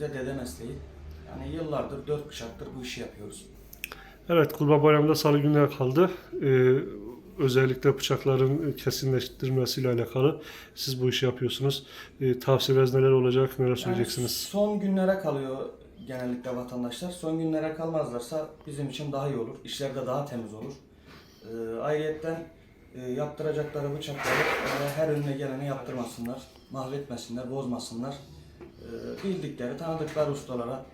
de dede mesleği. Yani yıllardır, dört kuşaktır bu işi yapıyoruz. Evet, Kurban Bayramı'nda salı günleri kaldı. Ee, özellikle bıçakların kesinleştirilmesiyle alakalı siz bu işi yapıyorsunuz. Ee, tavsiyeleriniz neler olacak, neler Yani söyleyeceksiniz? son günlere kalıyor genellikle vatandaşlar. Son günlere kalmazlarsa bizim için daha iyi olur. İşler de daha temiz olur. Ee, ayrıyetten e, yaptıracakları bıçakları e, her önüne geleni yaptırmasınlar. Mahvetmesinler, bozmasınlar. Ee, bildikleri, tanıdıkları ustalara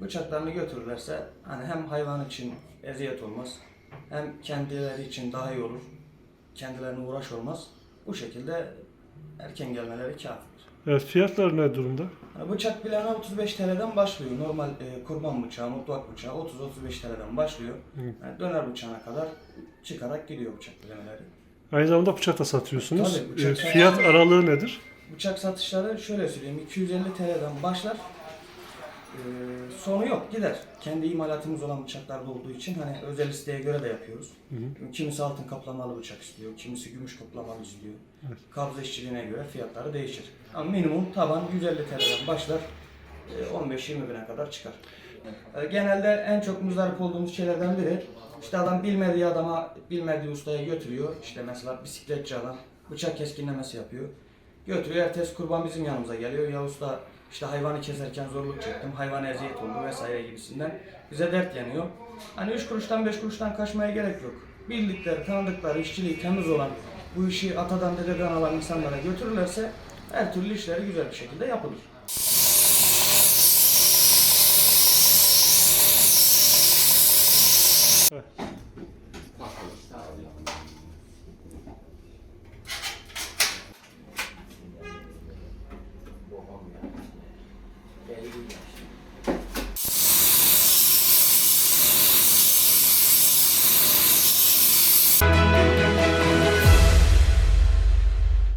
bıçaklarını götürürlerse hani hem hayvan için eziyet olmaz hem kendileri için daha iyi olur. Kendilerine uğraş olmaz. Bu şekilde erken gelmeleri kafidir. Evet, fiyatlar ne durumda? Yani bıçak bilene 35 TL'den başlıyor. Normal e, kurban bıçağı, mutfak bıçağı 30-35 TL'den başlıyor. Yani döner bıçağına kadar çıkarak gidiyor bıçak bilemeleri. Aynı zamanda bıçak da satıyorsunuz. Tabii, bıçak satıyoruz. fiyat aralığı nedir? Bıçak satışları şöyle söyleyeyim 250 TL'den başlar. E, sonu yok gider. Kendi imalatımız olan bıçaklarda olduğu için hani özel isteğe göre de yapıyoruz. Kimisi altın kaplamalı bıçak istiyor, kimisi gümüş kaplamalı istiyor. Kabze işçiliğine göre fiyatları değişir. Ama minimum taban 150 TL'den başlar. e, 15-20 bine kadar çıkar. E, Genelde en çok muzdarip olduğumuz şeylerden biri işte adam bilmediği adama bilmediği ustaya götürüyor. İşte mesela bisikletçi adam bıçak keskinlemesi yapıyor. Götürüyor ertesi kurban bizim yanımıza geliyor. Ya usta işte hayvanı keserken zorluk çektim, hayvana eziyet oldu vesaire gibisinden bize dert yanıyor. Hani 3 kuruştan 5 kuruştan kaçmaya gerek yok. Bildikleri, tanıdıkları, işçiliği temiz olan, bu işi atadan dededen alan insanlara götürürlerse her türlü işleri güzel bir şekilde yapılır.